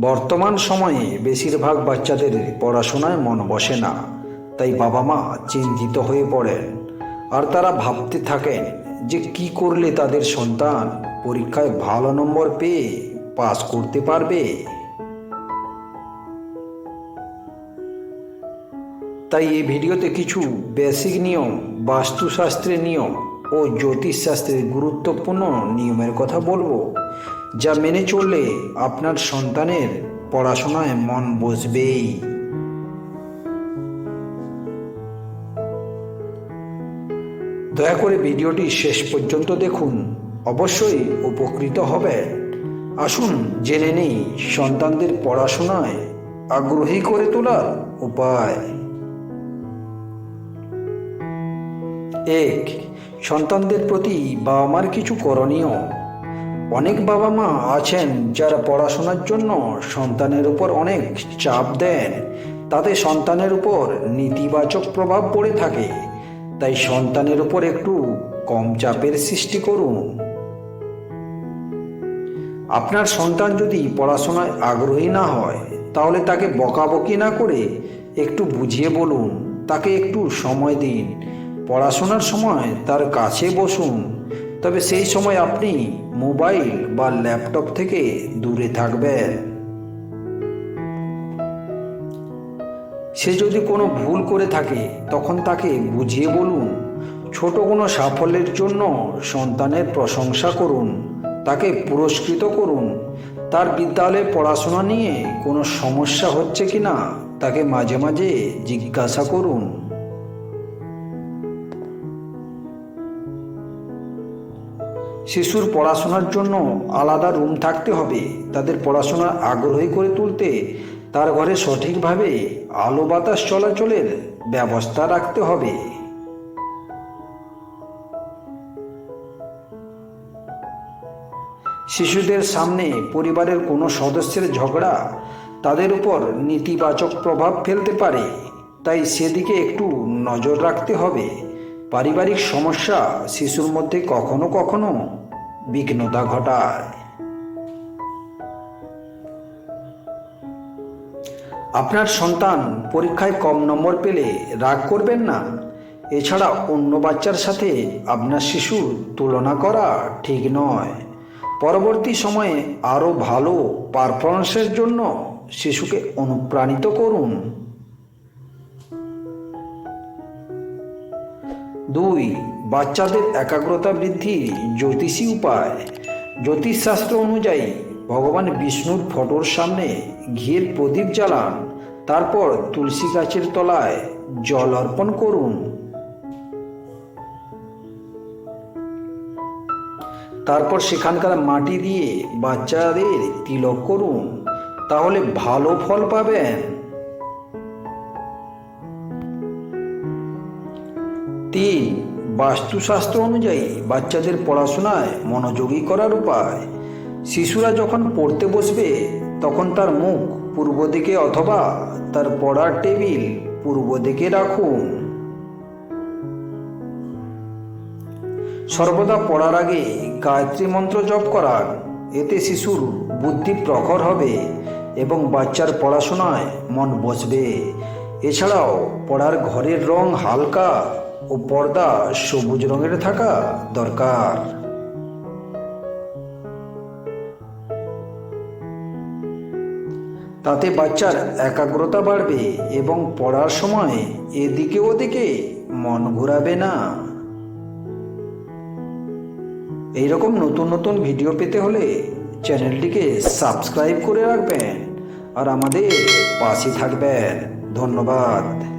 বর্তমান সময়ে বেশিরভাগ বাচ্চাদের পড়াশোনায় মন বসে না, তাই বাবা মা চিন্তিত হয়ে পড়েন। আর তারা ভাবতে থাকেন যে কি করলে তাদের সন্তান পরীক্ষায় ভালো নম্বর পেয়ে পাস করতে পারবে। তাই এই ভিডিওতে কিছু বেসিক নিয়ম, বাস্তুশাস্ত্রের নিয়ম ও জ্যোতিষশাস্ত্রের গুরুত্বপূর্ণ নিয়মের কথা বলব। যা মেনে চললে আপনার সন্তানের পড়াশোনায় মন বসবেই। দয়া করে ভিডিওটি শেষ পর্যন্ত দেখুন। অবশ্যই উপকৃত হবে আসুন জেনে নেই সন্তানদের পড়াশোনায় আগ্রহী করে তোলার উপায়। এক, সন্তানদের প্রতি বাবা মার কিছু করণীয়। অনেক বাবা মা আছেন যারা পড়াশোনার জন্য সন্তানের উপর অনেক চাপ দেন। তাতে সন্তানের উপর নেতিবাচক প্রভাব পড়ে থাকে। তাই সন্তানের উপর একটু কম চাপের সৃষ্টি করুন। আপনার সন্তান যদি পড়াশোনায় আগ্রহী না হয়, তাহলে তাকে বকাবকি না করে একটু বুঝিয়ে বলুন, তাকে একটু সময় দিন। পড়াশোনার সময় তার কাছে বসুন। তবে সেই সময় আপনি মোবাইল বা ল্যাপটপ থেকে দূরে থাকবেন সে যদি কোনো ভুল করে থাকে, তখন তাকে বুঝিয়ে বলুন। ছোট কোনো সাফল্যের জন্য সন্তানের প্রশংসা করুন, তাকে পুরস্কৃত করুন। তার বিদ্যালয়ে পড়াশোনা নিয়ে কোনো সমস্যা হচ্ছে কি না তাকে মাঝে মাঝে জিজ্ঞাসা করুন। শিশুর পড়াশোনার জন্য আলাদা রুম থাকতে হবে। তাদের পড়াশোনার আগ্রহী করে তুলতে তার ঘরে সঠিকভাবে আলো বাতাস চলাচলের ব্যবস্থা রাখতে হবে। শিশুদের সামনে পরিবারের কোনো সদস্যের ঝগড়া তাদের উপর নেতিবাচক প্রভাব ফেলতে পারে। তাই সেদিকে একটু নজর রাখতে হবে। পারিবারিক সমস্যা শিশুর মধ্যে কখনো কখনো বিঘ্নতা ঘটায়। আপনার সন্তান পরীক্ষায় কম নম্বর পেলে রাগ করবেন না। এছাড়া অন্য বাচ্চার সাথে আপনার শিশুর তুলনা করা ঠিক নয়। পরবর্তী সময়ে আরও ভালো পারফরমেন্সের জন্য শিশুকে অনুপ্রাণিত করুন। দুই, বাচ্চাদের একাগ্রতা বৃদ্ধি, জ্যোতিষী উপায়। জ্যোতিষশাস্ত্র অনুযায়ী, ভগবান বিষ্ণুর ফটোর সামনে ঘিয়ের প্রদীপ জ্বালান, তারপর তুলসী গাছের তলায় জল অর্পণ করুন। তারপর সেখানকার মাটি দিয়ে বাচ্চাদের তিলক করুন, তাহলে ভালো ফল পাবেন। তিন বাস্তুশাস্ত্র অনুযায়ী বাচ্চাদের পড়াশোনায় মনোযোগী করার উপায়। শিশুরা যখন পড়তে বসবে, তখন তার মুখ পূর্ব দিকে অথবা তার পড়ার টেবিল পূর্ব দিকে রাখুন। সর্বদা পড়ার আগে গায়ত্রী মন্ত্র জপ করান। এতে শিশুর বুদ্ধি প্রখর হবে এবং বাচ্চার পড়াশোনায় মন বসবে। এছাড়াও পড়ার ঘরের রং হালকা ও পর্দা সবুজ রঙের থাকা দরকার। তাতে বাচ্চার একাগ্রতা বাড়বে এবং পড়ার সময় এদিকে ওদিকে মন ঘোরাবে না। এইরকম নতুন নতুন ভিডিও পেতে হলে চ্যানেলটিকে সাবস্ক্রাইব করে রাখবেন আর আমাদের পাশে থাকবেন। ধন্যবাদ।